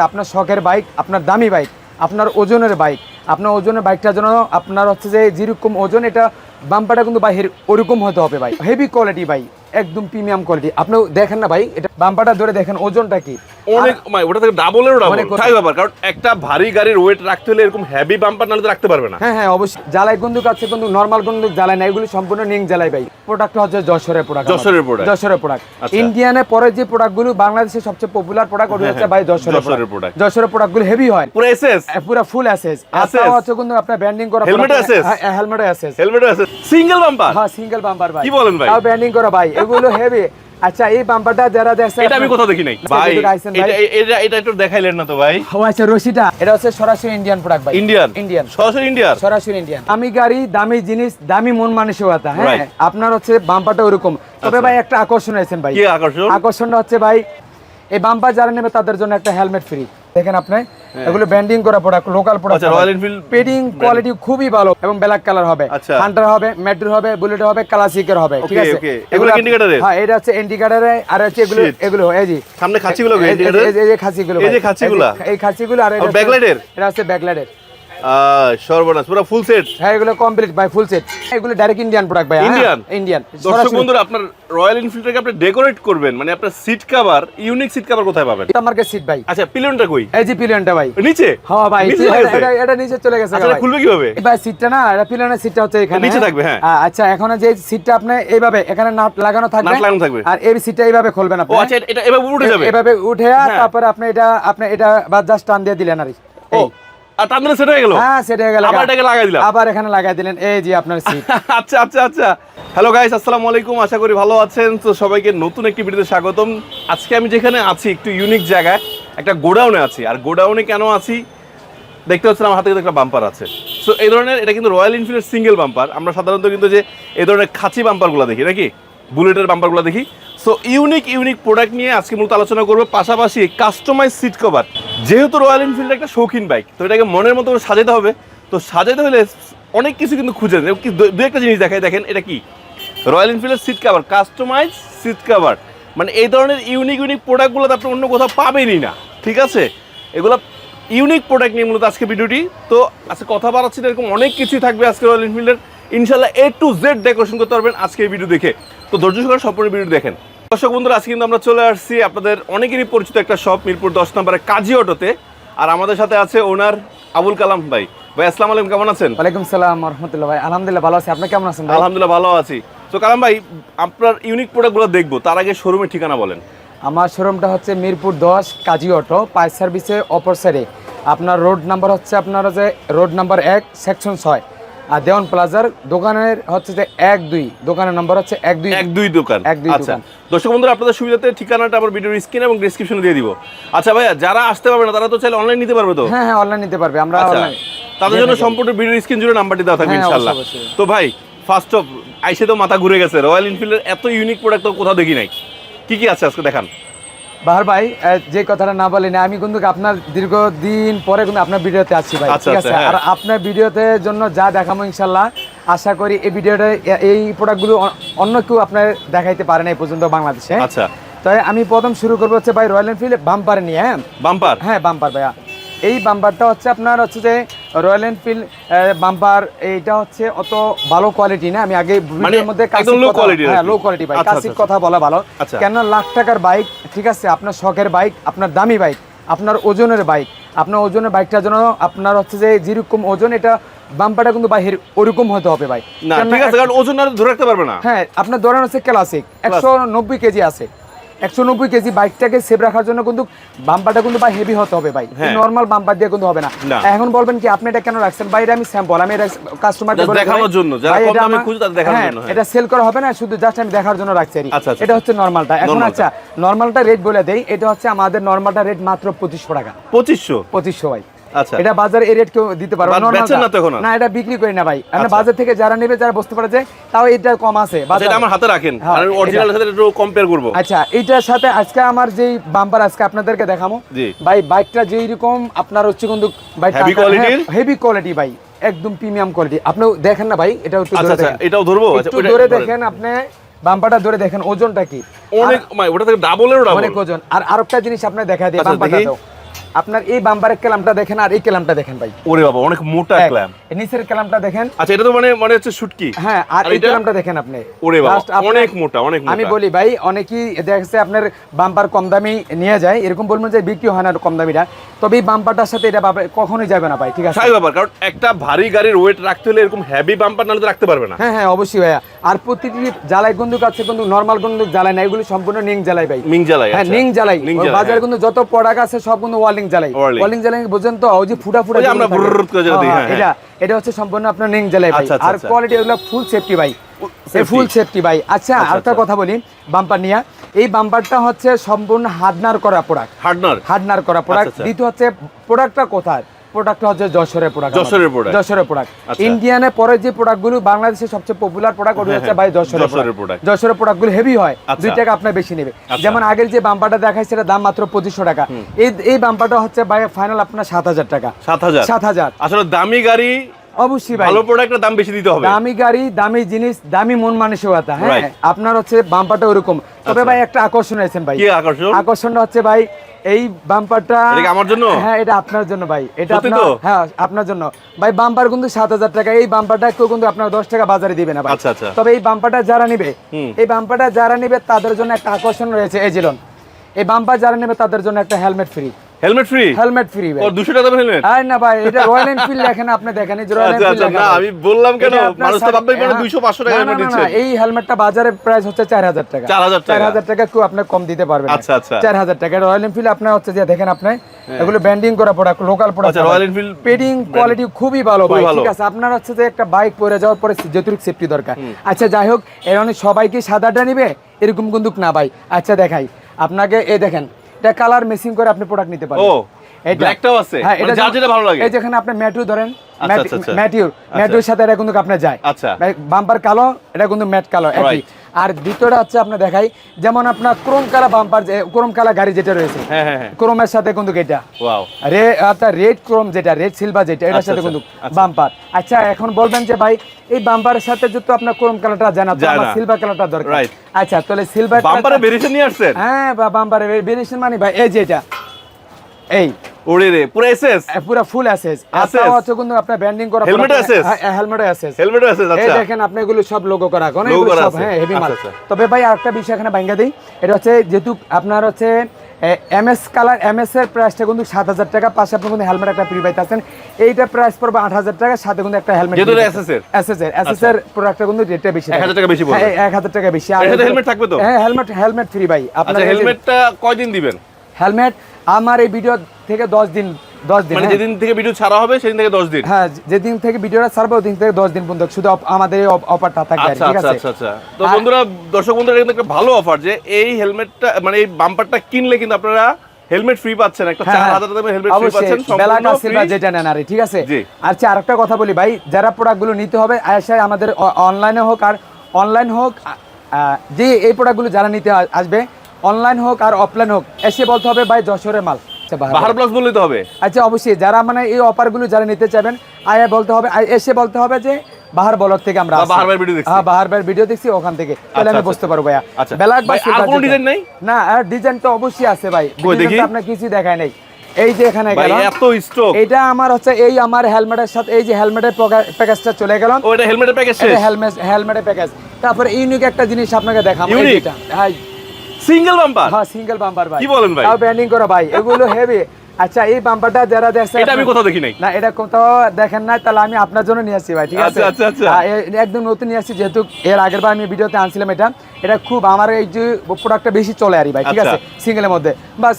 আপনার শখের বাইক, আপনার দামি বাইক, আপনার ওজনের বাইক, আপনার ওজনের বাইকটার জন্য আপনার হচ্ছে যে যেরকম ওজন, এটা বাম্পারটা কিন্তু বাইরের ওরকম হতে হবে বাইক হেভি কোয়ালিটি ভাই। একদম প্রিমিয়াম কোয়ালিটি আপনি দেখেন না ভাই এটা বাম্পারটা ধরে দেখেন ওজনটা কি? অনেক মানে ওটা থেকে ডাবলেরও ডাবল অনেক কথা। তাই ব্যাপার কারণ একটা ভারী গাড়ির ওয়েট রাখতে হলে এরকম হেভি বাম্পার নাহলে তো রাখতে পারবে না। হ্যাঁ হ্যাঁ অবশ্যই। জ্বালাই বন্দুক আছে কিন্তু নর্মাল বন্দুক জ্বালাই না এগুলো সম্পূর্ণ নিং জ্বালাই ভাই। প্রোডাক্ট হচ্ছে যশোরের প্রোডাক্ট যশোরের product। যশোরের প্রোডাক্ট। ইন্ডিয়ানের পরে যে প্রোডাক্টগুলো বাংলাদেশের সবচেয়ে পপুলার প্রোডাক্ট ওটা হচ্ছে ভাই যশোরের প্রোডাক্ট। যশোরের প্রোডাক্টগুলো হেভি হয়। পুরো এসএস পুরো ফুল Access? আছে হচ্ছে কিন্তু আপনার ব্যান্ডিং করা Helmet access? Helmet access helmet আছে সিঙ্গেল বাম্পার হ্যাঁ সিঙ্গেল বাম্পার ভাই। কি বলেন ভাই? তাও ব্যান্ডিং করা ভাই। এগুলো হেভি আচ্ছা এই বাম্পারটা যারা দেখছে এটা আমি কোথাও দেখি নাই। আচ্ছা, ভাই। এটা এটা এটা একটু দেখাইলেন না তো ভাই। ও আচ্ছা রশিটা। এটা হচ্ছে সরাসরি ইন্ডিয়ান প্রোডাক্ট ভাই। ইন্ডিয়ান ইন্ডিয়ান সরাসরি ইন্ডিয়ান সরাসরি ইন্ডিয়ান আমি গাড়ি দামি জিনিস দামি মন মানসিকতা হ্যাঁ? আপনার হচ্ছে বাম্পারটা ওরকম। তবে আচ্ছা। ভাই একটা আকর্ষণ আছেন ভাই। কি আকর্ষণ? আকর্ষণটা হচ্ছে ভাই এই বাম্পার যারা নেবে তাদের জন্য একটা হেলমেট ফ্রি দেখেন আপনি এগুলো ব্যান্ডিং করা প্রোডাক্ট লোকাল প্রোডাক্ট রয়্যাল আচ্ছা, Enfield পেডিং কোয়ালিটি খুবই ভালো এবং ব্ল্যাক কালার হবে। আচ্ছা। হান্টার হবে মেট্রো হবে বুলেট হবে ক্লাসিকের হবে ঠিক আছে? এগুলো ইন্ডিকেটরে হ্যাঁ এটা হচ্ছে ইন্ডিকেটরে আর হচ্ছে এগুলো এগুলো এই যে সামনে খাঁচিগুলো এই- এই- যে- খাঁচিগুলো এই যে খাঁচিগুলো এই খাঁচিগুলো আর আর এটা হচ্ছে ব্যাকলাইটের সর্বনাশ পুরো ফুল সেট হ্যাঁ এগুলো কমপ্লিট বাই ফুল সেট এগুলো ডাইরেক্ট ইন্ডিয়ান প্রোডাক্ট ভাই Indian? ইন্ডিয়ান দর্শক বন্ধুরা আপনার রয়্যাল এনফিল্ডটাকে আপনি ডেকোরেট করবেন মানে আপনার seat cover unique seat cover কোথায় পাবেন? এটা মার্কেট সিট ভাই। আচ্ছা পিলিয়নটা কই? এই যে পিলিয়নটা ভাই। নিচে? হ্যাঁ ভাই এটা- এটা- নিচে চলে গেছে আচ্ছা, ভাই। খুলবে কীভাবে? ভাই সিটটা না এটা পিলিয়নের সিটটা হচ্ছে এখানে। নিচে থাকবে, হ্যাঁ। আচ্ছা এখন যে সিটটা আপনি এইভাবে এখানে নাট লাগানো থাকবে। নাট লাগানো থাকবে। আর এই সিটটা এইভাবে খুলবেন আপনি ও আচ্ছা এটা- এভাবে উঠে যাবে? এভাবে উঠে হ্যাঁ। তারপরে আপনি এটা আপনি এটা বা জাস্ট টান দিয়ে দিলেন আর ও। আর সেট হয়ে গেল? হ্যাঁ সেটা হয়ে গেল। আবার এটাকে লাগাই দিলাম? আবার এখানে লাগাই দিলেন। এই যে আপনার সিট আচ্ছা আচ্ছা আচ্ছা। হ্যালো গাইস আসসালামু আলাইকুম। আশা করি ভালো আছেন। তো সবাইকে নতুন একটি ভিডিওতে স্বাগতম। আজকে আমি যেখানে আছি একটু ইউনিক জায়গায় একটা গোডাউনে আছি। আর গোডাউনে কেন আছি? দেখতে আমার হাতে কিন্তু একটা বাম্পার আছে। সো এই ধরনের এটা কিন্তু রয়্যাল এনফিল্ডের সিঙ্গেল বাম্পার আমরা সাধারণত কিন্তু যে এই ধরনের খাঁচি বাম্পার বাম্পারগুলো দেখি নাকি? বুলেটের বাম্পারগুলো দেখি। সো ইউনিক ইউনিক প্রোডাক্ট নিয়ে আজকে মূলত আলোচনা করব। পাশাপাশি কাস্টমাইজ সিট কভার যেহেতু রয়্যাল এনফিল্ড একটা শৌখিন বাইক তো এটাকে মনের মতো সাজাতে হবে। তো সাজাতে হলে অনেক কিছু কিন্তু খুঁজে দু একটা জিনিস দেখায় দেখেন, এটা কি? Royal এনফিল্ডের seat cover customize seat cover মানে এই ধরনের ইউনিক ইউনিক প্রোডাক্টগুলো তো আপনি অন্য কোথাও পাবেনই না। ঠিক আছে? এগুলো ইউনিক প্রোডাক্ট নিয়ে মূলত আজকে ভিডিওটি তো আজকে কথা বাড়াচ্ছি এরকম অনেক কিছুই থাকবে আজকে রয়্যাল এনফিল্ডের ইনশাল্লাহ এ টু জেড ডেকোরেশন করতে পারবেন আজকে এই ভিডিও দেখে। তো ধৈর্য সহকারে সম্পূর্ণ ভিডিও দেখেন। দর্শক বন্ধুরা আজকে কিন্তু আমরা চলে আসছি আপনাদের অনেকেরই পরিচিত একটা শপ মিরপুর দশ নম্বরে কাজী অটোতে। আর আমাদের সাথে আছে ওনার আবুল কালাম ভাই। ভাই আসসালাম আলাইকুম কেমন আছেন? ওয়ালাইকুম সালাম রহমতুল্লাহ ভাই। আলহামদুলিল্লাহ ভালো আছি। আপনি কেমন আছেন আলহামদুলিল্লাহ ভালো আছি। তো কালাম ভাই আপনার ইউনিক প্রোডাক্টগুলো দেখব তার আগে শোরুমের ঠিকানা বলেন। আমার শোরুমটা হচ্ছে মিরপুর দশ কাজী অটো পাই সার্ভিসে অপর সাইডে আপনার রোড নাম্বার হচ্ছে আপনার যে রোড নাম্বার এক সেকশন ছয়। আর দেওয়ান প্লাজার দোকানের হচ্ছে যে এক দুই দোকানের নাম্বার হচ্ছে এক দুই এক দুই দোকান। এক দুই আচ্ছা। দর্শক বন্ধুরা আপনাদের সুবিধাতে ঠিকানাটা আমার ভিডিওর স্ক্রিন এবং ডেসক্রিপশনে দিয়ে দিব। আচ্ছা ভাইয়া যারা আসতে পারবে না তারা তো চাইলে অনলাইন নিতে পারবে তো? হ্যাঁ হ্যাঁ অনলাইন নিতে পারবে। আমরা আচ্ছা। তাদের জন্য সম্পূর্ণ ভিডিওর স্ক্রিন জুড়ে নাম্বারটি দেওয়া থাকবে হ্যাঁ, ইনশাআল্লাহ। অবশ্যই, অবশ্যই। তো ভাই ফার্স্ট অফ আইসে তো মাথা ঘুরে গেছে। রয়্যাল এনফিল্ডের এত ইউনিক প্রোডাক্ট তো কোথাও দেখি নাই। কি কি আছে আজকে? দেখান। বাহার ভাই যে কথাটা না বলি না আমি কিন্তু আপনার দীর্ঘদিন পরে কিন্তু আপনার ভিডিওতে আছি ভাই আচ্ছা, ঠিক আচ্ছা, আছে? হ্যাঁ। আর আপনার ভিডিওতে জন্য যা দেখাবো ইনশাল্লাহ আশা করি এই ভিডিওটা এই প্রোডাক্টগুলো অন্য কেউ আপনার দেখাইতে পারে না এই পর্যন্ত বাংলাদেশে। আচ্ছা। তাই আমি প্রথম শুরু করব হচ্ছে ভাই রয়্যাল এনফিল্ড বাম্পার নিয়ে হ্যাঁ? বাম্পার হ্যাঁ বাম্পার ভাইয়া। এই বাম্পারটা হচ্ছে আপনার হচ্ছে যে রয়্যাল এনফিল্ড বাম্পার এইটা হচ্ছে অত ভালো কোয়ালিটি না। আমি আগে ভিডিওর মধ্যে মানে low কথা- quality আর হ্যাঁ লো কোয়ালিটি ভাই আচ্ছা, কাসির আচ্ছা, কথা বলা ভালো। আচ্ছা। কেন লাখ টাকার বাইক ঠিক আছে আপনার শখের বাইক আপনার দামি বাইক আপনার ওজনের বাইক আপনার ওজনের বাইকটার জন্য আপনার হচ্ছে যে যেরকম ওজন এটা বাম্পারটা কিন্তু ভাই হের- ওরকম হতে হবে ভাই না ঠিক আছে কারণ ওজন আর ধরে রাখতে পারবে না। হ্যাঁ আপনার ধরেন হচ্ছে ক্লাসিক একশো নব্বই কেজি আছে। একশো নব্বই কেজি বাইকটাকে সেভ রাখার জন্য কিন্তু বাম্পারটা কিন্তু ভাই হেভি হতে হবে ভাই। হ্যাঁ। নর্মাল বাম্পার দিয়ে কিন্তু হবে না। এখন বলবেন কি আপনি এটা কেন রাখছেন? ভাই এটা আমি স্যাম্পল আমি এটা কাস্টমারকে দেখানোর জন্য, দেখানোর জন্য, হ্যাঁ। এটা সেল করা হবে না শুধু জাস্ট আমি দেখার জন্য রাখছি। আচ্ছা, আচ্ছা, এটা হচ্ছে নর্মালটা এখন আচ্ছা নর্মালটা রেট বলে দেই এটা হচ্ছে আমাদের নর্মালটা রেট মাত্র পঁচিশশো টাকা। পঁচিশশো? পঁচিশশো ভাই। আচ্ছা এটা বাজার এই রেট কেউ দিতে পারবে না এটা বিক্রি করি না ভাই। আমরা আচ্ছা। বাজার থেকে যারা নেবে যারা বুঝতে পারে যে তাও এটা কম আছে। আচ্ছা, বাজারে। এটা আমার হাতে রাখেন। হ্যাঁ, আর অরিজিনালের সাথে একটু কম্পেয়ার করব। আচ্ছা এইটার সাথে আজকে আমার যেই বাম্পার আজকে আপনাদেরকে দেখাবো জি। ভাই বাইকটা যেই রকম আপনার হচ্ছে কিন্তু র? হেভি কোয়ালিটি ভাই একদম প্রিমিয়াম কোয়ালিটি আপনি দেখেন না ভাই এটা একটু আচ্ছা ধরে আচ্ছা দেখেন। এটাও ধরবো? আচ্ছা একটু ধরে দেখেন আপনি বাম্পারটা ধরে দেখেন ওজনটা কি? অনেক ওটা থেকে ডাবলেরও ডাবল অনেক ওজন। আর আরেকটা জিনিস আপনি দেখা দিই আচ্ছা, বাম্পারটা আপনার এই বাম্পারের ক্যালামটা দেখেন আর এই ক্যালামটা দেখেন ভাই। ওরে বাবা অনেক মোটা এই নিচের ক্যালামটা দেখেন। আচ্ছা এটা তো মানে মানে হচ্ছে শুটকি। হ্যাঁ আর এই এটা? ক্যালামটা দেখেন আপনি। ওরে বাবা অনেক মোটা অনেক মোটা। আমি বলি ভাই অনেকেই দেখছে আপনার বাম্পার কম দামি নিয়ে যায়। এরকম বলবেন যে বিক্রি হয় না কম দামিটা। তবে এই বাম্পারটার সাথে এটা বাবা- কখনোই যাবে না ভাই ঠিক আছে? সাই ব্যাপার কারণ একটা ভারী গাড়ির ওয়েট রাখতে হলে এরকম হেভি বাম্পার নাহলে তো রাখতে পারবে না। হ্যাঁ হ্যাঁ অবশ্যই ভাইয়া। আর প্রতিটি জ্বালাই বন্দুক আছে কিন্তু নর্মাল বন্দুক জ্বালাই না এগুলো সম্পূর্ণ নিং জ্বালাই ভাই। নিং জ্বালাই হ্যাঁ আচ্ছা। নিং জ্বালাই বাজারে হ্যাঁ। কিন্তু যত প্রোডাক্ট আছে সব কিন্তু ওয়ালিং জ্বালাই। ওয়ার্লিং জ্বালাই বুঝেন তো ওই যে ফুটা ফুটা আমরা ভুরুত করে যেটা দিই, হ্যাঁ, হ্যাঁ, এটা এটা হচ্ছে সম্পূর্ণ আপনার নিং জ্বালাই ভাই। আচ্ছা, আচ্ছা, আর আচ্ছা। কোয়ালিটি এগুলো ফুল সেফটি ভাই। ফুল সেফটি ভাই। আচ্ছা আর আরেকটা আচ্ছা। কথা বলি বাম্পার নিয়া। এই বাম্পারটা হচ্ছে সম্পূর্ণ হার্ডনার করা প্রোডাক্ট হার্ডনার হার্ডনার করা প্রোডাক্ট আচ্ছা, আচ্ছা। দ্বিতীয় হচ্ছে প্রোডাক্টটা কোথায়? প্রোডাক্টটা হচ্ছে যশোরের প্রোডাক্ট যশোরের প্রোডাক্ট যশোরের প্রোডাক্ট আচ্ছা। ইন্ডিয়ানে পরে যে প্রোডাক্টগুলো বাংলাদেশের সবচেয়ে পপুলার প্রোডাক্ট ওটা হচ্ছে হ্যাঁ, ভাই যশোরের প্রোডাক্ট। যশোরের প্রোডাক্টগুলো হেভি হয় আচ্ছা। দুই টাকা আপনার বেশি নেবে। আচ্ছা। যেমন আগের যে বাম্পারটা দেখায় সেটা দাম মাত্র পঁচিশশো টাকা। এই এই বাম্পারটা হচ্ছে ভাই ফাইনাল আপনার সাত হাজার টাকা। সাত হাজার? সাত হাজার। আসলে দামি গাড়ি অবশ্যই ভাই। ভালো প্রোডাক্টের দাম বেশি দিতে হবে। দামি গাড়ি দামি জিনিস দামি মন মানসিকতা হ্যাঁ? আপনার হচ্ছে বাম্পারটা ওরকম। তবে আচ্ছা। ভাই একটা আকর্ষণ আছেন ভাই। কি আকর্ষণ? আকর্ষণটা হচ্ছে ভাই এই বাম্পারটা আমার জন্য? হ্যাঁ এটা আপনার জন্য ভাই। এটা আপনার হ্যাঁ আপনার জন্য। ভাই বাম্পার কিন্তু সাত হাজার টাকা। এই বাম্পারটা কেউ কিন্তু আপনার দশ টাকা বাজারে দিবে না ভাই। আচ্ছা, আচ্ছা। তবে এই বাম্পারটা যারা নিবে এই বাম্পারটা যারা নিবে তাদের জন্য একটা আকর্ষণ রয়েছে। এই জিলন এই বাম্পার যারা নেবে তাদের জন্য একটা helmet free helmet free helmet free ভাই। ও দুশো টাকা হেলমেট না ভাই এটা রয়্যাল এনফিল্ড লেখেন আপনি দেখেন এই যে রয়্যাল আচ্ছা এনফিল্ড আচ্ছা না আমি বললাম কেন? মানুষ তো ভাববে মানে দুইশো পাঁচশো টাকা হেলমেট দিচ্ছে। এই হেলমেটটা বাজারে প্রাইস হচ্ছে চার হাজার টাকা। 4,000 টাকা। চার হাজার টাকা কেউ আপনার কম দিতে। আচ্ছা, আচ্ছা। চার হাজার টাকা। রয়্যাল এনফিল্ড আপনার হচ্ছে যে দেখেন আপনি এগুলো ব্যান্ডিং করা প্রোডাক্ট লোকাল প্রোডাক্ট আচ্ছা, Royal Enfield পেডিং কোয়ালিটি খুবই ভালো ভাই ঠিক আছে। আপনার হচ্ছে যে একটা বাইক পরে যাওয়ার পরে যতটুকু সেফটি দরকার। আচ্ছা যাই হোক এর অনেক সবাই কি সাদাটা নিবে? এরকম কিন্তু না ভাই। আচ্ছা দেখাই। আপনাকে এই দেখেন এটা কালার মেসিং করে আপনি প্রোডাক্ট নিতে পারেন ও, ব্ল্যাকটাও আছে? হ্যাঁ এটা যা যেটা ভালো লাগে? এই যেখানে আপনি ম্যাটিউ ধরেন ম্যাটিউ আচ্ছা, আচ্ছা। ম্যাটিউর ম্যাটিউর সাথে এটা কিন্তু আপনার যায় আচ্ছা। বাম্পার কালো এটা কিন্তু ম্যাট কালো একই. আর দ্বিতীয়টা হচ্ছে আপনার দেখাই যেমন আপনার ক্রোম কালা বাম্পার ক্রোম কালা গাড়ি যেটা রয়েছে হ্যাঁ হ্যাঁ হ্যাঁ। ক্রোমের সাথে কিন্তু এটা। ওয়াও রে আপনার রেড ক্রোম যেটা রেড সিলভার যেটা এটার আচ্ছা, সাথে আচ্ছা, কিন্তু আচ্ছা। বাম্পার আচ্ছা এখন বলবেন যে ভাই এই বাম্পারের সাথে যত আপনার ক্রোম কালারটা জানা তো আমার। সিলভার কালারটা দরকার. আচ্ছা তাহলে সিলভার বাম্পারে ভেরিয়েশন নিয়ে আসছেন? হ্যাঁ বাম্পারে ভেরিয়েশন মানে ভাই এই যে এটা। এই। ওরে রে পুরো এসএস পুরো ফুল? আছে হচ্ছে কিন্তু আপনার ব্যান্ডিং করা Helmet access? Helmet access helmet এই আচ্ছা। দেখেন আপনি এগুলো সব লোগো করা কোন এগুলো সব হ্যাঁ হেভি মাল। আচ্ছা, আচ্ছা। তবে ভাই আরেকটা বিষয় এখানে ভাঙ্গা দিই। এটা হচ্ছে যেহেতু আপনার হচ্ছে এমএস কালার এমএস এর প্রাইসটা কিন্তু সাত হাজার টাকা পাশে আপনি কিন্তু হেলমেট একটা ফ্রি পাইতেছেন। এইটা প্রাইস পড়বে আট হাজার টাকা সাথে কিন্তু একটা হেলমেট? এসএস এর। এসএস এর। প্রোডাক্টটা কিন্তু রেটটা বেশি 1000 টাকা বেশি। হ্যাঁ এক হাজার টাকা বেশি। সাথে helmet থাকবে তো? হ্যাঁ হেলমেট হেলমেট ফ্রি ভাই। আপনার আচ্ছা এই হেলমেটটা কয়দিন দিবেন? হেলমেট আমার এই ভিডিও থেকে দশ দিন দশ দিন মানে হ্যাঁ। যেদিন থেকে ভিডিও ছাড়া হবে সেদিন থেকে দশ দিন হ্যাঁ যেদিন থেকে ভিডিওটা ছাড়বো ওদিন থেকে দশ দিন পর্যন্ত শুধু আমাদের এই অফারটা থাকবে আচ্ছা ঠিক আচ্ছা আছে আচ্ছা আচ্ছা তো বন্ধুরা দর্শক বন্ধুরা কিন্তু একটা ভালো অফার যে এই হেলমেটটা মানে এই বাম্পারটা কিনলে কিন্তু আপনারা হেলমেট ফ্রি পাচ্ছেন একটা হ্যাঁ, চার হ্যাঁ। হাজার টাকা হেলমেট ফ্রি পাচ্ছেন সিলভার। যেটা নেন আর ঠিক আছে। আচ্ছা আরেকটা কথা বলি ভাই যারা প্রোডাক্টগুলো নিতে হবে আয়সা আমাদের অনলাইনে হোক আর অনলাইন হোক যে এই প্রোডাক্টগুলো যারা নিতে আসবে অনলাইন হোক আর অফলাইন হোক এসে বলতে হবে ভাই যশোরের মাল। আচ্ছা, বাহার বললেই তো হবে। আচ্ছা অবশ্যই যারা মানে এই অফারগুলো যারা নিতে চাইবেন আয়া বলতে হবে এসে বলতে হবে যে বাহার বলক থেকে আমরা বাহার video দেখছি। হ্যাঁ বাহার ভাইয়ের ভিডিও দেখছি ওখান থেকে। তাহলে আচ্ছা, আমি আচ্ছা, বুঝতে পারব ভাইয়া। ব্ল্যাক বা আর কোনো যেটা। নাই? না আর ডিজাইন তো অবশ্যই আছে ভাই। দেখি? আপনার কিছু দেখায় নাই। এই যে এখানে ভাই গেল। এত স্টক এটা আমার হচ্ছে এই আমার হেলমেটের সাথে এই যে হেলমেটের প্যাকেজটা চলে গেল। ও এটা হেলমেটের প্যাকেজ হেলমেট হেলমেটের প্যাকেজ তারপরে ইউনিক একটা জিনিস আপনাকে দেখাবো? যেটা হ্যাঁ সিঙ্গেল বাম্পার হ্যাঁ সিঙ্গেল বাম্পার ভাই। কি বলেন ভাই? তাও ব্যান্ডিং করা ভাই। এগুলো হেভি আচ্ছা এই বাম্পারটা যারা দেখছে এটা আমি কোথাও দেখি নাই। না এটা কোথাও দেখেন না তাহলে আমি আপনার জন্য নিয়ে আসছি ভাই ঠিক আছে? আচ্ছা, আচ্ছা, আচ্ছা। একদম নতুন নিয়ে আসছি যেহেতু এর আগের বার আমি ভিডিওতে আনছিলাম এটা। এটা খুব আমার এই যে প্রোডাক্টটা বেশি চলে আর ভাই ঠিক আচ্ছা। আছে? সিঙ্গেলের মধ্যে। বাস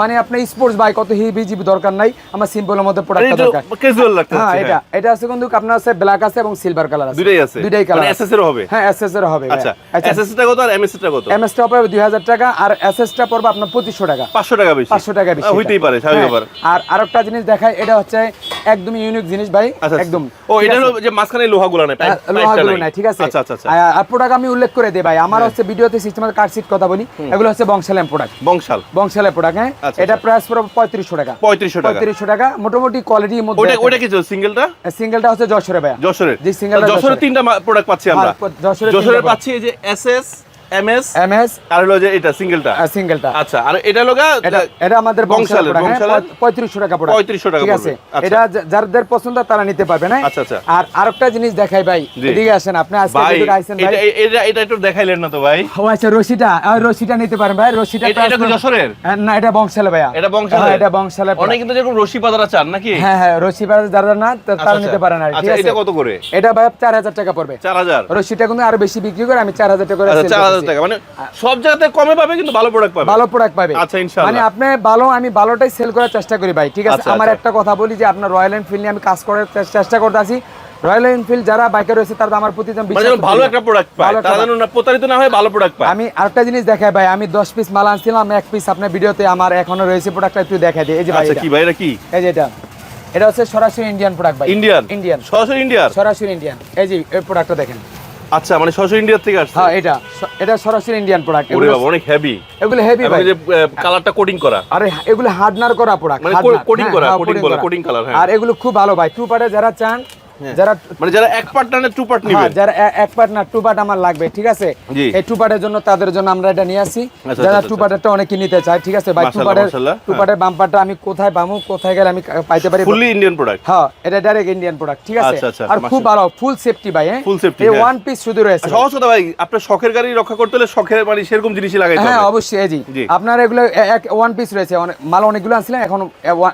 মানে আপনি স্পোর্টস বাইক কত হিবি জিবি দরকার নাই আমার সিম্পলের মধ্যে প্রোডাক্টটা দরকার। ক্যাজুয়াল লাগতে হ্যাঁ এটা এটা আছে কিন্তু আপনার আছে ব্ল্যাক আছে এবং সিলভার কালার আছে। দুইটাই আছে। দুইটাই কালার এসএস এর হবে। হ্যাঁ এসএস এর হবে আচ্ছা। আচ্ছা। এসএস টা কত আর এমএস টা কত? এমএস টা পড়বে দুই হাজার টাকা আর এসএস টা পড়বে আপনার পঁচিশশো টাকা। 500 টাকা বেশি। পাঁচশো টাকা বেশি হইতেই পারে হ্যাঁ, আর আরেকটা জিনিস দেখায় এটা হচ্ছে একদম ইউনিক জিনিস ভাই আচ্ছা একদম। ও এটা হলো যে মাঝখানে লোহাগুলো নাই হ্যাঁ, লোহাগুলো নাই। ঠিক আছে। আচ্ছা আচ্ছা আচ্ছা। আর- প্রোডাক্ট আমি উল্লেখ করে দিই ভাই আমার হচ্ছে ভিডিওতে সিস্টেমের কার্ড সিট কথা বলি এগুলো হচ্ছে বংশালেম প্রোডাক্ট বংশাল। বংশালের প্রোডাক্ট হ্যাঁ? আচ্ছা, এটা আচ্ছা। প্রাইস পড়বে পঁয়ত্রিশশো টাকা। 3500 টাকা। পঁয়ত্রিশশো টাকা মোটামুটি কোয়ালিটির ওটা মধ্যে ওটা কি সিঙ্গেলটা সিঙ্গেলটা হচ্ছে যশোরে ভাইয়া। যশোরের। জি, single টা যশোরের যশোরের। তিনটা প্রোডাক্ট পাচ্ছি আমরা। হ্যাঁ, যশোরের পাচ্ছি এই যে SS M S M S আর হলো যে এটা সিঙ্গেলটা? সিঙ্গেলটা। আচ্ছা আর এটা এটা আমাদের বংশালের, বংশালের বংশালের? পঁয়ত্রিশশো টাকা পড়ে। 3500 টাকা ঠিক আছে। আচ্ছা। এটা যাদের পছন্দ তারা নিতে পারবে না? আচ্ছা, আচ্ছা। আর আরেকটা জিনিস দেখাই ভাই এদিকে আসেন আপনি আজকে যেদিকে আইছেন ভাই। এটা এটা একটু দেখাইলেন না তো ভাই। ও আচ্ছা রশিটা আর রশিটা নিতে পারেন ভাই রশিটা এটা কি যশোরের? হ্যাঁ, না এটা বংশালে ভাইয়া। এটা? হ্যাঁ, এটা বংশালে অনেক কিন্তু যেরকম রশি পাতারা চান নাকি? হ্যাঁ হ্যাঁ রশি বাজার যারা না তারা আচ্ছা, নিতে পারেন আর ঠিক আচ্ছা আছে? এটা কত করে? এটা ভাই চার হাজার টাকা পড়বে। চার হাজার। রশিটা কিন্তু আরও বেশি বিক্রি করে আমি চার হাজার টাকা করে আচ্ছা হাজার টাকা। মানে সব জায়গাতে কমে পাবে কিন্তু ভালো প্রোডাক্ট পাবে। ভালো প্রোডাক্ট পাবে। আচ্ছা, ইনশাআল্লাহ। মানে আপনি ভালো আমি ভালোটাই সেল করার চেষ্টা করি ভাই ঠিক আছে? আচ্ছা, আমার আচ্ছা। একটা কথা বলি যে আপনার রয়্যাল এনফিল্ড নিয়ে আমি কাজ করার চেষ্টা করতে রয়্যাল এনফিল্ড যারা বাইকার রয়েছে তারা আমার প্রতি যেন মানে বিশ্বাস যেন ভালো একটা প্রোডাক্ট পায় তারা যেন প্রতারিত না হয় ভালো প্রোডাক্ট পায়। আমি আরেকটা জিনিস দেখাই ভাই আমি দশ পিস মাল আনছিলাম এক পিস আপনার ভিডিওতে আমার এখনও রয়েছে প্রোডাক্টটা একটু দেখাই দিই। এই যে ভাই আচ্ছা। কি ভাই এটা কি? এই যে এটা। এটা হচ্ছে সরাসরি ইন্ডিয়ান প্রোডাক্ট ভাই। ইন্ডিয়ান ইন্ডিয়ান সরাসরি ইন্ডিয়ার সরাসরি ইন্ডিয়ান এই যে এই প্রোডাক্টটা দেখেন। আচ্ছা মানে সরাসরি ইন্ডিয়া থেকে আসছে? হ্যাঁ এটা। এটা সরাসরি ইন্ডিয়ান প্রোডাক্ট ওরে বাবা অনেক হেভি এগুলো হেভি ভাই। যে কালারটা কোডিং করা। আরে এগুলো হার্ডনার করা প্রোডাক্ট মানে কোডিং করা, কোডিং বলা কোডিং কালার হ্যাঁ। আর এগুলো খুব ভালো ভাই। টু পার্টে যারা চান যারা মানে যারা এক পার্ট টানে টু পার্ট হ্যাঁ, নেবেন যারা এক পার্ট না টু পার্ট আমার লাগবে ঠিক আছে? এই টু পার্টের জন্য তাদের জন্য আমরা এটা নিয়ে আসি। আচ্ছা, যারা আচ্ছা, টু পার্টেরটা অনেকে নিতে চায় ঠিক আছে? ভাই টু পার্টের টু পার্টের বাম্পারটা আমি কোথায় কোথায় গেলে আমি পাইতে পারি? ফুললি ইন্ডিয়ান প্রোডাক্ট হ্যাঁ এটা ডাইরেক্ট ইন্ডিয়ান প্রোডাক্ট ঠিক আছে? আচ্ছা, আচ্ছা, আর খুব ভালো ফুল সেফটি ভাই হ্যাঁ? Full safety, এই হ্যাঁ। ওয়ান পিস শুধু রয়েছে। সহজ কথা ভাই আপনার শখের গাড়ি রক্ষা করতে হলে শখের মানে সেরকম জিনিসই লাগাইতে হ্যাঁ অবশ্যই জি। আপনার এগুলো এক ওয়ান পিস রয়েছে অনেক- মাল অনেকগুলো আনছিলেন এখন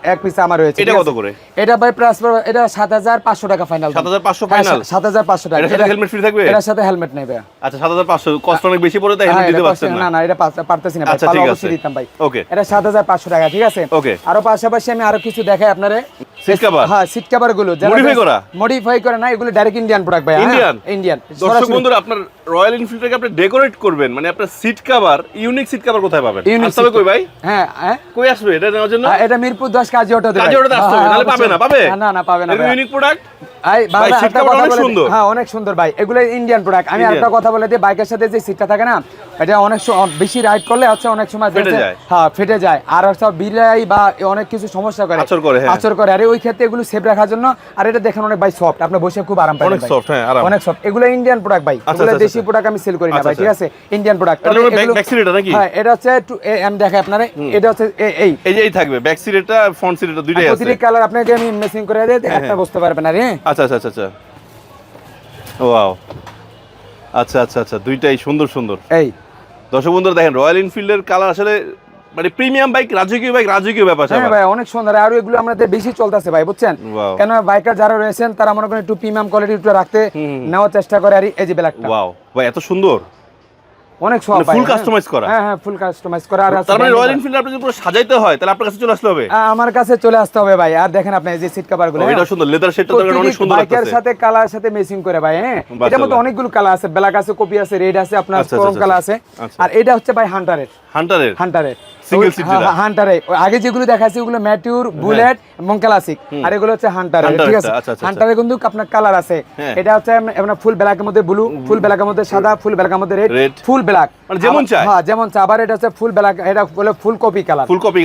এক পিস আমার রয়েছে এটা কত করে? এটা ভাই প্রাইস এটা সাত হাজার পাঁচশো টাকা ফাইনাল 7,500 ফাইনাল সাত হাজার পাঁচশো টাকা। এটার সাথে এটা- হেলমেট ফ্রি থাকবে? এটার সাথে হেলমেট নাই ভাই আচ্ছা সাত হাজার পাঁচশো। কষ্ট অনেক বেশি পড়ে তাই হ্যাঁ, হেলমেট এটা দিতে পারছেন না? না না এটা পারতে- পারতেছি না ভাই, আচ্ছা, ঠিক অবশ্যই। দিতাম ভাই? ওকে এটা সাত হাজার পাঁচশো টাকা ঠিক আছে? ওকে আরও পাশাপাশি আমি আরও কিছু দেখাই আপনারে। হ্যাঁ সিট কভারগুলো। Modify করা? মডিফাই করে না এগুলো ডাইরেক্ট ইন্ডিয়ান প্রোডাক্ট ভাই। Indian? ইন্ডিয়ান দর্শক বন্ধুরা আপনার রয়্যাল এনফিল্ডটাকে আপনি ডেকোরেট করবেন মানে আপনার seat cover unique seat cover কোথায় পাবেন? আসতে কই ভাই? হ্যাঁ হ্যাঁ। কই আসবে? এটা নেওয়ার জন্য? হ্যাঁ, এটা মিরপুর দশ কাজী অটোতে কাজে ওটাতে আসতে হবে নাহলে পাবে না পাবে? না না পাবে না ইউনিক প্রোডাক্ট একটা অনেক। সুন্দর। হ্যাঁ অনেক সুন্দর ভাই। এগুলো ইন্ডিয়ান প্রোডাক্ট আমি। আরেকটা কথা বলে দিই বাইকের সাথে যে সিটটা থাকে না এটা অনেক বেশি রাইড করলে হচ্ছে অনেক সময় ফেটে যায়। হ্যাঁ ফেটে যায়। আর হচ্ছে বিলাই বা অনেক কিছু সমস্যা করে। আঁচড় করে, হ্যাঁ। আচর করে। আরে ওই ক্ষেত্রে এগুলো সেভ রাখার জন্য। আর এটা দেখেন অনেক ভাই সফট আপনি বসে খুব আরাম পাবেন অনেক soft, হ্যাঁ, আরাম। অনেক সফট এগুলো ইন্ডিয়ান প্রোডাক্ট ভাই। আচ্ছা, এগুলো আচ্ছা, দেশি আচ্ছা। প্রোডাক্ট আমি সেল করি না আচ্ছা, ভাই ঠিক আছে? ইন্ডিয়ান প্রোডাক্ট এটা নাকি? হ্যাঁ এটা হচ্ছে একটু এ- আমি দেখাই আপনারে এটা হচ্ছে এই। এই যে এই থাকবে ব্যাক সিট এটা ফ্রন্ট সিট এটা দুইটাই আছে। প্রতিটি কালার আপনাকে আমি মেসিং করে দিই একটা বুঝতে পারবেন আর হ্যাঁ? আচ্ছা আচ্ছা আচ্ছা আচ্ছা। ওয়াও আচ্ছা আচ্ছা আচ্ছা দুইটাই সুন্দর সুন্দর। এই। দর্শক বন্ধুরা দেখেন রয়্যাল এনফিল্ডের কালার আসলে মানে প্রিমিয়াম বাইক রাজকীয় বাইক রাজকীয় ব্যাপার হ্যাঁ ভাই অনেক সুন্দর। আর এগুলো আমাদের বেশি চলতেছে ভাই বুঝছেন? কেন বাইকার যারা রয়েছেন তারা মনে করেন একটু প্রিমিয়াম কোয়ালিটি একটু রাখতে নেওয়ার চেষ্টা করে। আর এই যে ব্ল্যাকটা। ওয়াও ভাই এত সুন্দর? অনেক সব মানে full customize করা? হ্যাঁ হ্যাঁ ফুল কাস্টমাইজ করা। আর তার মানে রয়্যাল এনফিল্ড আপনি পুরো সাজাইতে হয় তাহলে আপনার কাছে চলে আসতে হবে? আমার কাছে চলে আসতে হবে ভাই। আর দেখেন আপনি এই যে সিট কভারগুলো এটা সুন্দর। লেদার শেডটা দেখেন অনেক সুন্দর বাইকের সাথে কালার সাথে মেসিং করে ভাই হ্যাঁ। এটার মধ্যে। অনেকগুলো কালার আছে। ব্ল্যাক আছে কপি আছে রেড আছে আপনার আচ্ছা, আচ্ছা, কালার আছে আচ্ছা। আর এটা হচ্ছে ভাই হান্টারের হান্টারের হান্টারের যেটা। হ্যাঁ, হান্টারে আগে যেগুলো দেখাচ্ছি ওগুলো ম্যাটিউর বুলেট এবং ক্লাসিক আর এগুলো হচ্ছে হান্টারে ঠিক আছে? আচ্ছা, আচ্ছা, হান্টারে কিন্তু আপনার কালার আছে। হ্যাঁ। এটা হচ্ছে আপনার ফুল ব্ল্যাকের মধ্যে ব্লু ফুল ব্ল্যাকের মধ্যে সাদা ফুল ব্ল্যাকের মধ্যে রেড ফুল ব্ল্যাক মানে যেমন চায়। হ্যাঁ যেমন আবার এটা হচ্ছে ফুল ব্ল্যাক এটা বলে full copy colour full copy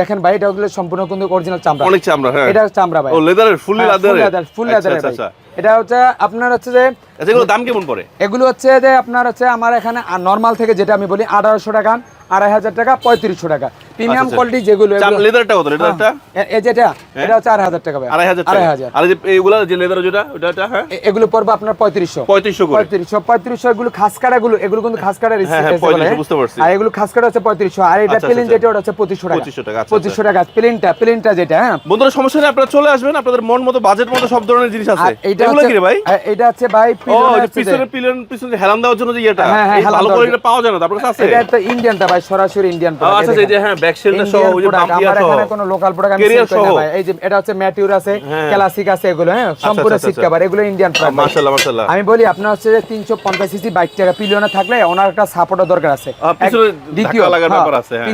দেখেন ভাই এটা হলো সম্পূর্ণ কিন্তু অরিজিনাল চামড়া। অনেক চামড়া হ্যাঁ। এটা চামড়া ভাই। ও লেদারের full লেদারের আচ্ছা আচ্ছা ভাই। আচ্ছা। এটা হচ্ছে আপনার হচ্ছে যে আচ্ছা এগুলো দাম কেমন পড়ে? এগুলো হচ্ছে যে আপনার হচ্ছে আমার এখানে নর্মাল থেকে যেটা আমি বলি আঠারোশো টাকা আড়াই হাজার টাকা পঁয়ত্রিশশো টাকা। প্রিমিয়াম আচ্ছা। কোয়ালিটি যেগুলো লেদারটা কত? লেদারটা হ্যাঁ, এই যেটা এটা হচ্ছে আড়াই হাজার টাকা আড়াই হাজার আড়াই হাজার। আর এই যে এইগুলা যে লেদার যেটা ওটা হ্যাঁ? এগুলো পড়বে আপনার পঁয়ত্রিশশো। পঁয়ত্রিশশো পঁয়ত্রিশশো পঁয়ত্রিশশো এগুলো খাস কাটা গুলো এগুলো কিন্তু খাস হ্যাঁ, হ্যাঁ, 3500 বুঝতে পারছি। আর এগুলো খাস কাটা হচ্ছে পঁয়ত্রিশশো। আর এটা আচ্ছা, প্লেন আচ্ছা, যেটা ওটা হচ্ছে পঁচিশশো টাকা। 2500 টাকা, আচ্ছা, পঁচিশশো টাকা প্লেনটা প্লেনটা যেটা হ্যাঁ। বন্ধুরা সমস্যা নেই আপনারা চলে আসবেন আপনাদের মন মতো বাজেট মতো সব ধরনের জিনিস আছে। এগুলো হচ্ছে রে ভাই? এটা হচ্ছে ভাই ও পিছনে ওই যে হচ্ছে যে- পিছনে পিছনে পিছনে হেলান দেওয়ার জন্য যে ইয়েটা এই হেলান ভালো দেওয়ার পাওয়া যায় না আপনার কাছে এটা একটা ইন্ডিয়ানটা ভাই সরাসরি ইন্ডিয়ান ও, আচ্ছা এই যে হ্যাঁ ব্যাক শেলটা সহ ওই যে বাম্পিয়া সহ এখানে কোনো লোকাল প্রোডাক্ট আমি সেল করি না ভাই। এই যে এটা হচ্ছে ম্যাটিউর আছে। ক্লাসিক আছে এগুলো হ্যাঁ সম্পূর্ণ সিট। কভার এগুলো ইন্ডিয়ান প্রোডাক্ট মাশাআল্লাহ মাশাআল্লাহ আমি বলি আপনার হচ্ছে যে তিনশো পঞ্চাশ সিসি বাইক টাকা পিলিয়নে থাকলে ওনার একটা সাপোর্টের দরকার আছে। পিছনে দ্বিতীয় লাগার হ্যাঁ, ব্যাপার আছে, হ্যাঁ।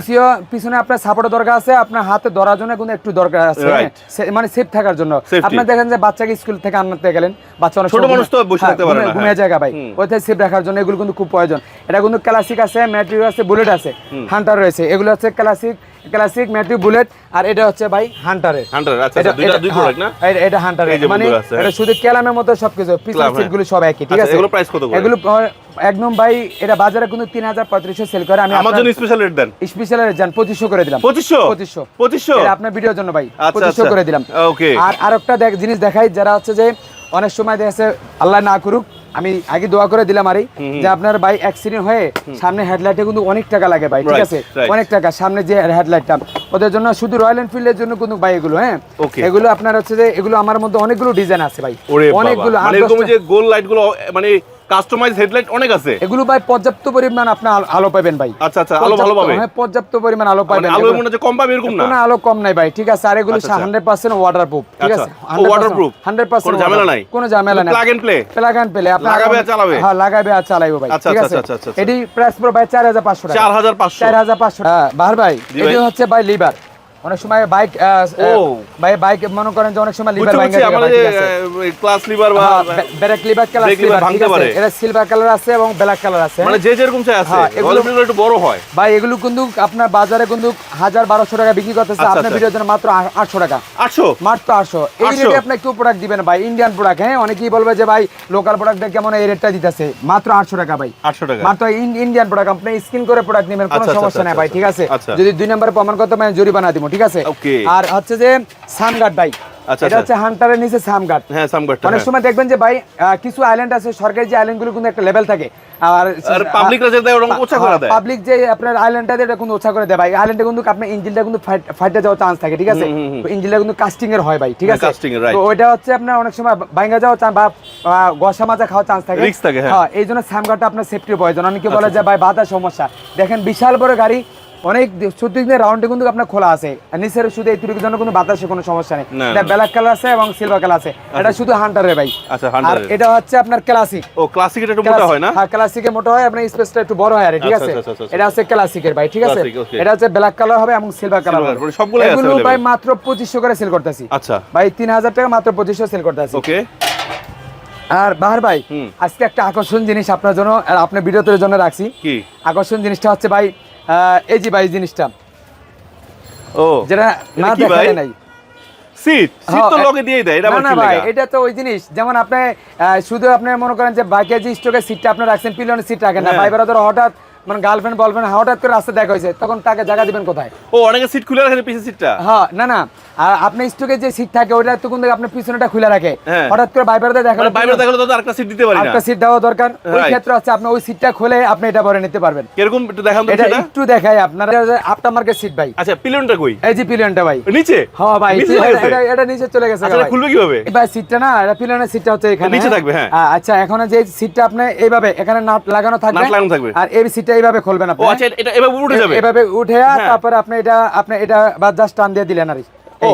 পিছনে আপনার সাপোর্টের দরকার আছে আপনার হাতে ধরার জন্য কিন্তু একটু দরকার আছে হ্যাঁ, মানে সেফ থাকার জন্য। Safety। আপনি দেখেন যে বাচ্চাকে স্কুল থেকে আনতে গেলেন বাচ্চা অনেক ছোট মানুষ তো বসে হ্যাঁ, থাকতে পারে না, ঘুমিয়ে হ্যাঁ। জায়গা ভাই। ওইটাই সেফ রাখার জন্য এগুলো কিন্তু খুব প্রয়োজন। এটা কিন্তু ক্লাসিক আছে ম্যাটিউর আছে বুলেট আছে হান্টার রয়েছে। এগুলো হচ্ছে ক্লাসিক ক্লাসিক ম্যাটিভ বুলেট আর এটা হচ্ছে ভাই হান্টারের। হান্টার আচ্ছা দুইটা দুই প্রোডাক্ট না? এটা- এটা হান্টারের। এই যে মানে বন্ধুরা আছে। এটা শুধু ক্যালামের মতো সবকিছু পিছনের। সিটগুলো সব একই ঠিক আছে? এগুলো price কত করে? এগুলো একদম ভাই এটা বাজারে কিন্তু তিন হাজার পঁয়ত্রিশশো সেল করে। আমি আমার জন্য স্পেশাল রেট দেন। স্পেশাল যান পঁচিশশো করে দিলাম। এটা আপনার ভিডিওর জন্য ভাই আচ্ছা, আচ্ছা। করে দিলাম. আর আরেকটা দেখ জিনিস দেখাই যারা হচ্ছে যে অনেক সময় দেখেছে আল্লাহ না করুক আমি আগে দোয়া করে দিলাম আরে যে আপনার বাই অ্যাক্সিডেন্ট হয়ে সামনে হেডলাইটে কিন্তু অনেক টাকা লাগে ভাই ঠিক আছে? অনেক টাকা সামনে যে হেডলাইটটা ওদের জন্য শুধু রয়্যাল এনফিল্ডের জন্য কিন্তু বাই এগুলো হ্যাঁ? এগুলো আপনার হচ্ছে যে এগুলো আমার মধ্যে অনেকগুলো ডিজাইন আছে ভাই। অনেকগুলো গোল লাইটগুলো মানে কাস্টমাইজ হেডলাইট অনেক আছে। এগুলো ভাই পর্যাপ্ত পরিমাণ আপনি আলো- পাবেন ভাই। আচ্ছা আচ্ছা আলো ভালো পাবে? হ্যাঁ পর্যাপ্ত পরিমাণ আলো মানে পাবেন আলো মনে হচ্ছে কম পাবে এরকম না? কোনো আলো কম নাই ভাই ঠিক আছে? আর এগুলো আচ্ছা, আচ্ছা। হান্ড্রেড পার্সেন্ট ঠিক আচ্ছা। আছে? ও, waterproof? হান্ড্রেড পার্সেন্ট কোনো ঝামেলা নাই? কোনো ঝামেলা নাই। Plug and play? Plug and play আপনি লাগাবে আর চালাবে? হ্যাঁ লাগাবে আর চালাইবো ভাই আচ্ছা, ঠিক আচ্ছা, আছে? আচ্ছা, আচ্ছা, আচ্ছা। এটি প্রাইস পড়বে ভাই চার হাজার পাঁচশো টাকা। চার হাজার পাঁচশো। চার হাজার পাঁচশো হ্যাঁ বাহার ভাই এটি হচ্ছে ভাই লিভার অনেক সময় বাইক ও। ভাই বাইক মনে করেন যে অনেক সময় লিভার ভাঙা ক্লাস লিভার বা ব্যারেক লিভার কালার lever ভাঙতে পারে। এটা সিলভার কালার আছে এবং ব্ল্যাক কালার আছে। মানে যে যেরকম চাই আছে হ্যাঁ, এগুলো- একটু বড় হয়। ভাই এগুলো কিন্তু আপনার বাজারে কিন্তু হাজার বারোশো টাকা বিক্রি করতেছে আচ্ছা, আপনার আচ্ছা। ভিডিওর জন্য মাত্র আ- আটশো টাকা। আটশো? মাত্র আটশো। এই রেটে আপনি কেউ প্রোডাক্ট দিবেন ভাই ইন্ডিয়ান প্রোডাক্ট হ্যাঁ? অনেকেই বলবে যে ভাই লোকাল প্রোডাক্ট কেমন এই রেটটা দিতেছে। মাত্র আটশো টাকা ভাই। আটশো টাকা। মাত্র ইন্ডিয়ান প্রোডাক্ট আপনি স্ক্রিন করে প্রোডাক্ট নেবেন কোনো আচ্ছা, সমস্যা নেই ভাই ঠিক আছে। যদি দুই নম্বরে প্রমাণ করতে পারেন জরিমানা দিব ঠিক আছে? আর হচ্ছে যে সানগার্ড ভাই আচ্ছা, এটা আচ্ছা। হচ্ছে হান্টারের নিচে সামগার্ড। হ্যাঁ সামগাটটা অনেক সময় দেখবেন যে ভাই কিছু আইল্যান্ড আছে সরকারি যে আইল্যান্ডগুলো কিন্তু একটা লেভেল থাকে। আর আর পাবলিকরা যে দেয় ওরকম ওচা করে দেয়? পাবলিক যে আপনার আইল্যান্ডটা এটা কিন্তু ওছা করে দেয় ভাই। আইল্যান্ডে কিন্তু আপনার ইঞ্জিনটা কিন্তু ফাইটে যাওয়ার চান্স থাকে ঠিক আছে? ইঞ্জিনটা কিন্তু কাস্টিং এর হয় ভাই ঠিক হ্যাঁ, আছে. তো ওইটা হচ্ছে আপনার অনেক সময় যাওয়ার চান্স বা গসা মাজা খাওয়ার চান্স থাকে। হ্যাঁ। হ্যাঁ এই জন্য আপনার সেফটির প্রয়োজন। অনেকে বলে যে ভাই বাধা সমস্যা। দেখেন বিশাল বড় গাড়ি অনেক সত্যি রাউন্ডে কিন্তু আপনার খোলা আছে। নিচের শুধু এইটুকুর জন্য কোনো বাতাসে কোনো সমস্যা নেই। এটা ব্ল্যাক কালার আছে এবং সিলভার কালার আছে। এটা শুধু হান্টারের ভাই। আচ্ছা আর এটা হচ্ছে আপনার ক্লাসিক ও ক্লাসিক এটা একটু মোটা হয় না? হ্যাঁ ক্লাসিকে মোটা হয় আপনার স্পেসটা একটু বড় হয় আর ঠিক আচ্ছা, আছে? আচ্ছা, আচ্ছা, আচ্ছা। এটা হচ্ছে ক্লাসিকের ভাই ঠিক আছে? এটা হচ্ছে ব্ল্যাক কালার হবে এবং সিলভার কালার হবে। মানে সবগুলোই আছে এগুলো ভাই মাত্র পঁচিশশো করে সেল করতেছি। আচ্ছা। ভাই তিন হাজার টাকা মাত্র পঁচিশশো সেল করতেছি। ওকে আর বাহার ভাই আজকে একটা আকর্ষণ জিনিস আপনার জন্য আর আপনার ভিডিওতে জন্য রাখছি। কি? আকর্ষণ জিনিসটা হচ্ছে ভাই এই যে ভাই জিনিসটা। ও যেটা না দেখা? নাই। সিট সিট তো হ্যাঁ, লগে দিয়ে দেয় এটা না ভাই তো ওই জিনিস। যেমন আপনি শুধু আপনি মনে করেন যে বাইকের যে স্টকের সিটটা আপনি রাখছেন পিলনের সিট রাখেন না। ভাইবার ধরো হঠাৎ মানে গার্লফ্রেন্ড বলবেন হঠাৎ করে রাস্তা দেখা হয়েছে তখন তাকে জায়গা দিবেন কোথায়? ও অনেকে সিট খুলে রাখেন পিছের সিটটা হ্যাঁ না না। আর আপনি স্টকে যে সিট থাকে ওটা তো কিন্তু আপনার পিছনেটা খুলে রাখে। হ্যাঁ। হঠাৎ করে বাইপারতে দেখা মানে তো আরেকটা সিট দিতে পারি না। একটা সিট দেওয়া দরকার। ওই ক্ষেত্রে হচ্ছে আপনি ওই সিটটা খুলে আপনি এটা ভরে নিতে পারবেন। কীরকম একটু দেখান তো এটা একটু দেখাই আপনারা। আফটার মার্কেট সিট ভাই। আচ্ছা পিলিয়নটা কই? এই যে পিলিয়নটা ভাই। নিচে? হ্যাঁ ভাই এটা- এটা- নিচে চলে গেছে আচ্ছা খুলবে কীভাবে? ভাই সিটটা না এটা পিলনের সিটটা হচ্ছে এখানে। নিচে থাকবে, হ্যাঁ। আচ্ছা এখন যে সিটটা আপনি এইভাবে এখানে নাট লাগানো থাকবে নাট লাগানো থাকবে। আর এই সিটটা এইভাবে খুলবেন আপনি আচ্ছা এটা- এভাবে উঠে যাবে? এভাবে উঠে হ্যাঁ। তারপরে আপনি এটা আপনি এটা বা জাস্ট টান দিয়ে দিলেন আর ও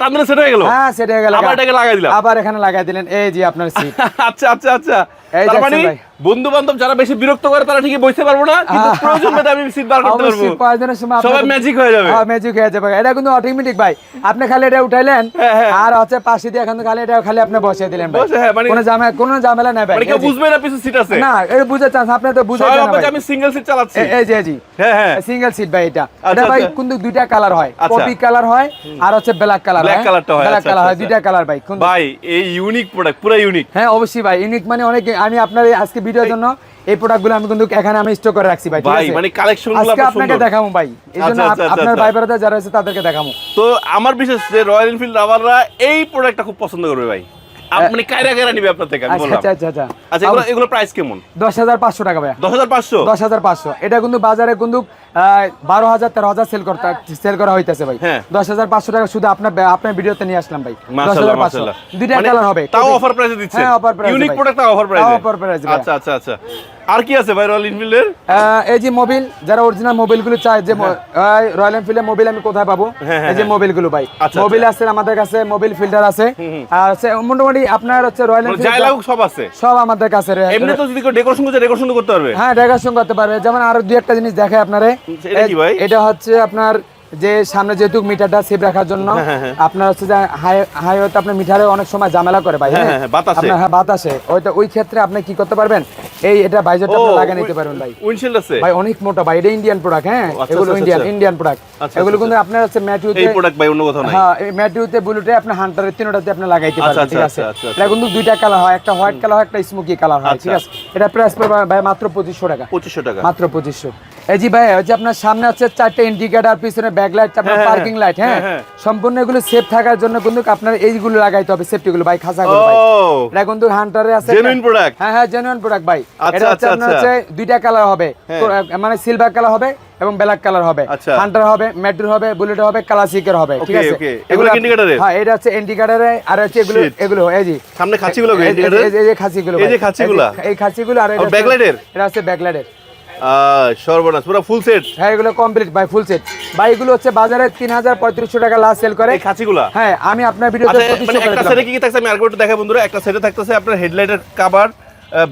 টান দিলে সেট হয়ে গেল? হ্যাঁ সেটা হয়ে গেল। আবার এটাকে লাগাই দিলাম? আবার এখানে লাগাই দিলেন। এই যে আপনার সিট আচ্ছা আচ্ছা আচ্ছা। মানে বন্ধু বান্ধব যারা বেশি বিরক্ত করে তারা ঠিকই বসতে পারব না কিন্তু। প্রয়োজন মতো আমি সিট বার করতে পারব। সবাই ম্যাজিক হয়ে যাবে। হ্যাঁ ম্যাজিক হয়ে যাবে। এটা কিন্তু অটোমেটিক ভাই। আপনি খালি এটা উঠাইলেন হ্যাঁ, হ্যাঁ। আর হচ্ছে পাশে দিয়ে এখন খালি এটা খালি আপনি বসিয়ে দিলেন ভাই। হ্যাঁ, মানে- কোনো ঝামেলা কোনো ঝামেলা নাই ভাই। মানে কেউ বুঝবে না পিছু সিট আছে। না এটা চান্স আপনি তো বুঝে ভাই। আমি সিঙ্গেল সিট চালাচ্ছি। এই এই হ্যাঁ হ্যাঁ। সিঙ্গেল সিট ভাই এটা। আচ্ছা, এটা ভাই আচ্ছা। কিন্তু দুইটা কালার হয়। আচ্ছা। কপি কালার হয় আর হচ্ছে ব্ল্যাক কালার Black কালারটা হয়, ব্ল্যাক আচ্ছা, কালার হয়। আচ্ছা, দুইটা কালার ভাই ভাই এই ইউনিক প্রোডাক্ট পুরো ইউনিক হ্যাঁ অবশ্যই ভাই। ইউনিক মানে অনেক আমি আপনার আজকে ভিডিওর জন্য এই প্রোডাক্টগুলো আমি কিন্তু এখানে আমি স্টক করে রাখছি ভাই ভাই মানে কালেকশনগুলো আজকে আপনাকে দেখাবো ভাই এই জন্য আচ্ছা, আপ- আচ্ছা, আপনার আচ্ছা। ভাই ব্রাদার যারা আছে তাদেরকে দেখাবো। তো আমার বিশেষ যে রয়্যাল এনফিল্ড রাবাররা এই প্রোডাক্টটা খুব পছন্দ করবে ভাই। আপনি কায়রা কায়রা নিবে আপনার থেকে আমি আচ্ছা বললাম। আচ্ছা আচ্ছা। আচ্ছা আচ্ছা এগুলো এগুলো প্রাইস কেমন? দশ হাজার পাঁচশো টাকা ভাই দশ হাজার পাঁচশো? দশ হাজার পাঁচশো। এটা কিন্তু বাজারে কিন্তু বারো হাজার তেরো হাজার সেল করতে সেল করা হইতেছে ভাই। হ্যাঁ। দশ হাজার পাঁচশো টাকা শুধু আপনার আপনার ভিডিওতে নিয়ে আসলাম ভাই। দশ হাজার পাঁচশো। দুইটা মানে কালার হবে। তাও অফার প্রাইসে দিচ্ছে হ্যাঁ, price এ ইউনিক প্রোডাক্ট অফার প্রাইসে এ ভাই। আচ্ছা আচ্ছা আচ্ছা। আর কি আছে ভাই রয়্যাল এনফিল্ডের এই যে মোবিল যারা অরিজিনাল মোবিল চায় যে রয়্যাল এনফিল্ডের মোবিল আমি কোথায় পাবো? হ্যাঁ, হ্যাঁ, এই যে মোবিলগুলো ভাই। আচ্ছা, মোবিল আছে আমাদের কাছে মোবিল ফিল্টার আছে। আর মোটামুটি আপনার হচ্ছে রয়্যাল মানে এনফিল্ড সব আছে? সব আমাদের কাছে এমনি তো যদি ডেকোরেশন করতে ডেকোরেশন করতে পারবে? হ্যাঁ ডেকোরেশন করতে পারবে। যেমন আরও দুই একটা জিনিস দেখে আপনারে। এটা হচ্ছে আপনার যে সামনে যেহেতু মিটারটা সেভ রাখার জন্য হ্যাঁ, আপনার হচ্ছে যে হাইওয়েতে আপনার মিটারে অনেক সময় ঝামেলা করে ভাই হ্যাঁ, হ্যাঁ? হ্যাঁ, বাতাসে। হ্যাঁ বাতাসে। ওইটা ওই ক্ষেত্রে আপনি কি করতে পারবেন? এই এটা বাইজারটা আপনি লাগিয়ে নিতে পারবেন ভাই। উইন্ডশিল্ড আছে? ভাই অনেক মোটা ভাই এটা ইন্ডিয়ান প্রোডাক্ট হ্যাঁ? আচ্ছা, এগুলো ইন্ডিয়ান। ইন্ডিয়ান প্রোডাক্ট এগুলো আচ্ছা, কিন্তু আপনার হচ্ছে ম্যাটিউতে এই প্রোডাক্ট ভাই অন্য কোথাও নাই। হ্যাঁ এই ম্যাটিউতে বুলেটে আপনি হান্টারের তিনটাতে আপনি লাগাইতে আচ্ছা, পারবেন ঠিক আছে। এটা কিন্তু দুইটা কালার হয় একটা হোয়াইট কালার হয় একটা স্মোকি কালার হয় ঠিক। আছে? এটা প্রাইস পড়বে ভাই মাত্র পঁচিশশো টাকা। পঁচিশশো টাকা। মাত্র পঁচিশশো। এই জি ভাই হচ্ছে আপনার সামনে হচ্ছে চারটে ইন্ডিকেটার পিছনে ব্যাক লাইট আপনার হ্যাঁ, পার্কিং লাইট হ্যাঁ হ্যাঁ, হ্যাঁ। সম্পূর্ণ এগুলো সেফ থাকার জন্য কিন্তু আপনার এইগুলো লাগাইতে হবে সেফটি গুলো ভাই খাসা গুলো ভাই এটা কিন্তু হান্টারে আছে Genuine product? হ্যাঁ হ্যাঁ জেনুইন প্রোডাক্ট ভাই আচ্ছা, এটা হচ্ছে আচ্ছা, আপনার আচ্ছা। হচ্ছে দুইটা কালার হবে হ্যাঁ। মানে সিলভার কালার হবে এবং ব্ল্যাক কালার হবে। হান্টার হবে মেট্রো হবে বুলেট হবে ক্লাসিকের হবে ঠিক আছে এগুলো কি হ্যাঁ এটা হচ্ছে ইন্ডিকেটরে আর হচ্ছে এগুলো এগুলো এই জি সামনে খাঁচিগুলো এই- এই- এই- যে খাসিগুলো এই যে ভাই। খাঁচিগুলা? এই এই খাসিগুলো আর হচ্ছে- এটা হচ্ছে ব্যাকলাইটের সর্বনাশ পুরো ফুল সেট হ্যাঁ এগুলো কমপ্লিট বাই ফুল সেট ভাই এগুলো হচ্ছে বাজারে তিন হাজার পঁয়ত্রিশশো টাকা লাস্ট সেল করে। এই খাঁচিগুলা হ্যাঁ আমি আপনার ভিডিওতে আচ্ছা মানে করে একটা সেটে কি কি থাকছে? আমি আরেকবার একটু দেখাই বন্ধুরা। একটা সেটে থাকতেছে আপনার হেডলাইটের কভার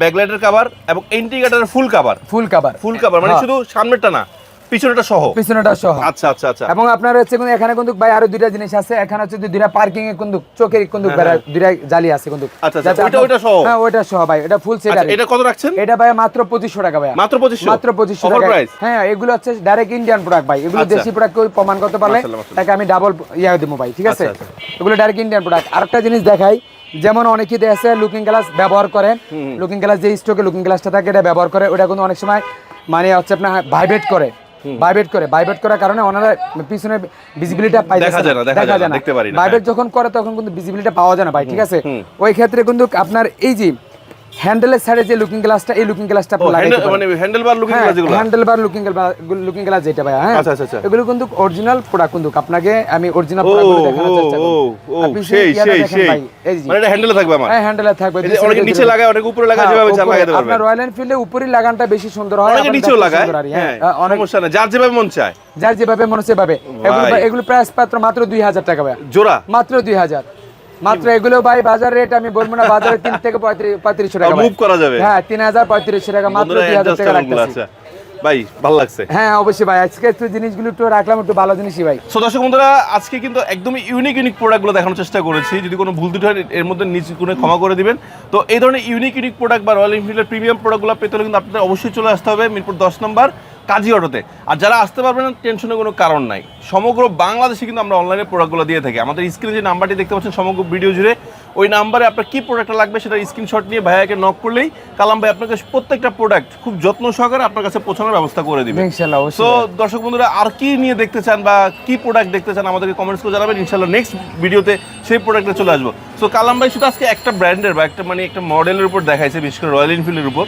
ব্যাকলাইটের কভার এবং ইন্ডিকেটরের ফুল কভার ফুল কাবার ফুল কভার মানে হ্যাঁ। শুধু সামনেরটা না পিছনেটা সহ? পিছনেটা সহ। আচ্ছা আচ্ছা আচ্ছা। এবং আপনার হচ্ছে এখানে কিন্তু ভাই আরও দুইটা জিনিস আছে। এখানে হচ্ছে দুইটা পার্কিং এ কিন্তু চোখের কিন্তু দুইটা জালি আছে কিন্তু। হ্যাঁ, আচ্ছা, আচ্ছা, সহ? হ্যাঁ ওইটা সহ ভাই। এটা ফুল সেট আচ্ছা এটা কত রাখছেন? এটা ভাই মাত্র পঁচিশশো টাকা ভাই মাত্র 2500? মাত্র পঁচিশশো Offer টাকা price? হ্যাঁ এগুলো হচ্ছে ডাইরেক্ট ইন্ডিয়ান প্রোডাক্ট ভাই। এগুলো আচ্ছা। দেশি প্রোডাক্ট কেউ প্রমাণ করতে পারলে। তাকে আমি ডাবল ইয়া দেবো ভাই ঠিক আছে? এগুলো ডাইরেক্ট ইন্ডিয়ান প্রোডাক্ট আরেকটা জিনিস দেখাই যেমন অনেকেই আছে লুকিং গ্লাস ব্যবহার করে লুকিং গ্লাস যে স্টকে লুকিং গ্লাসটা থাকে এটা ব্যবহার করে ওটা কিন্তু অনেক সময় মানে হচ্ছে আপনার ভাইব্রেট করে। ভাইব্রেট করে ভাইব্রেট করার কারণে ওনারা পিছনে ভিজিবিলিটি পাই দেখা যায় না, দেখা যায় না, দেখতে পারি না, ভাইব্রেট যখন করে তখন কিন্তু ভিজিবিলিটি পাওয়া যায় না ভাই ঠিক আছে? ওই ক্ষেত্রে কিন্তু আপনার এই যে হ্যান্ডেলের সাইডে যে লুকিং গ্লাসটা এই লুকিং গ্লাসটা ও হ্যান্ডেল মানে হ্যান্ডেল বার লুকিং গ্লাস যেগুলো? Handle bar looking glass looking glass যেটা ভাই হ্যাঁ? আচ্ছা, আচ্ছা, আচ্ছা। এগুলো কিন্তু অরিজিনাল প্রোডাক্ট কিন্তু। আপনাকে আমি অরিজিনাল প্রোডাক্টগুলো দেখানোর চেষ্টা করব। ও আপনি সেই সেই সেই। মানে এটা হ্যান্ডেলে থাকবে আমার। হ্যাঁ হ্যান্ডেলে থাকবে। যে অনেকে নিচে লাগায় অনেকে উপরে লাগায় যেভাবে চান লাগাইতে পারবেন আপনার রয়্যাল এনফিল্ডে উপরেই লাগানটা বেশি সুন্দর হয় অনেকে নিচেও লাগায়। হ্যাঁ হ্যাঁ। অনেক সমস্যা না যার যেভাবে মন চায়। যার যেভাবে মনে হচ্ছে সেভাবে এগুলো এগুলো প্রাইস মাত্র মাত্র দুই হাজার টাকা ভাই জোড়া? মাত্র দুই হাজার। মাত্র এগুলো ভাই বাজার রেট আমি বলব না বাজারে তিন থেকে পঁয়ত্রিশশো টাকা মুভ করা যাবে? হ্যাঁ তিন হাজার পঁয়ত্রিশশো টাকা মাত্র দুই হাজার টাকা ভাই ভালো লাগছে। হ্যাঁ অবশ্যই ভাই আজকে একটু জিনিসগুলো একটু রাখলাম একটু ভালো জিনিসই ভাই। সো দর্শক বন্ধুরা আজকে কিন্তু একদমই ইউনিক ইউনিক প্রোডাক্টগুলো দেখানোর চেষ্টা করেছি। যদি কোনো ভুল এর মধ্যে নিচে কোনো ক্ষমা করে দিবেন। তো এই ধরনের ইউনিক ইউনিক প্রোডাক্ট বা রয়্যাল এনফিল্ডের প্রিমিয়াম প্রোডাক্টগুলো পেতে হলে কিন্তু আপনাদের অবশ্যই চলে আসতে হবে। মিরপুর দশ নম্বর। কাজী অটোতে। আর যারা আসতে পারবে না টেনশনের কোনো কারণ নাই। সমগ্র বাংলাদেশে কিন্তু আমরা অনলাইনে প্রোডাক্টগুলো দিয়ে থাকি। আমাদের স্ক্রিনে যে নাম্বারটি দেখতে পাচ্ছেন সমগ্র ভিডিও জুড়ে ওই নাম্বারে আপনার কী প্রোডাক্টটা লাগবে সেটা স্ক্রিনশট নিয়ে ভাইয়াকে নক করলেই কালাম ভাই আপনাকে প্রত্যেকটা প্রোডাক্ট খুব যত্ন সহকারে আপনার কাছে পৌঁছানোর ব্যবস্থা করে দিবে। ইনশাল্লাহ সো দর্শক বন্ধুরা আর কি নিয়ে দেখতে চান বা কি প্রোডাক্ট দেখতে চান আমাদেরকে কমেন্টস করে জানাবেন। ইনশাল্লাহ নেক্সট ভিডিওতে সেই প্রোডাক্টে চলে আসব। সো কালাম ভাই শুধু আজকে একটা ব্র্যান্ডের বা একটা মানে একটা মডেলের উপর দেখাইছে বিশেষ করে রয়্যাল এনফিল্ডের উপর।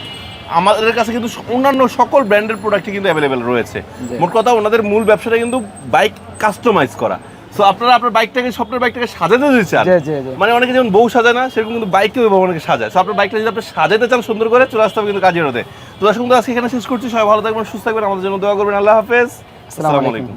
আমাদের কাছে কিন্তু অন্যান্য সকল ব্র্যান্ডের প্রোডাক্টই কিন্তু অ্যাভেলেবেল রয়েছে। মোট কথা ওনাদের মূল ব্যবসাটা কিন্তু বাইক কাস্টমাইজ করা। সো আপনারা আপনার বাইকটাকে স্বপ্নের বাইকটাকে সাজাতে যদি চান। মানে অনেকে যেমন বউ সাজায় না সেরকম কিন্তু এভাবে অনেকে সাজায়। সো আপনার বাইকটা যদি আপনি সাজাতে চান সুন্দর করে চলে আসতে হবে কিন্তু কাজের হতে তো দর্শক আজকে এখানে শেষ করছি। সবাই ভালো থাকবেন সুস্থ থাকবেন। আমাদের জন্য দোয়া করবেন। আল্লাহ হাফেজ। আসসালামু আলাইকুম।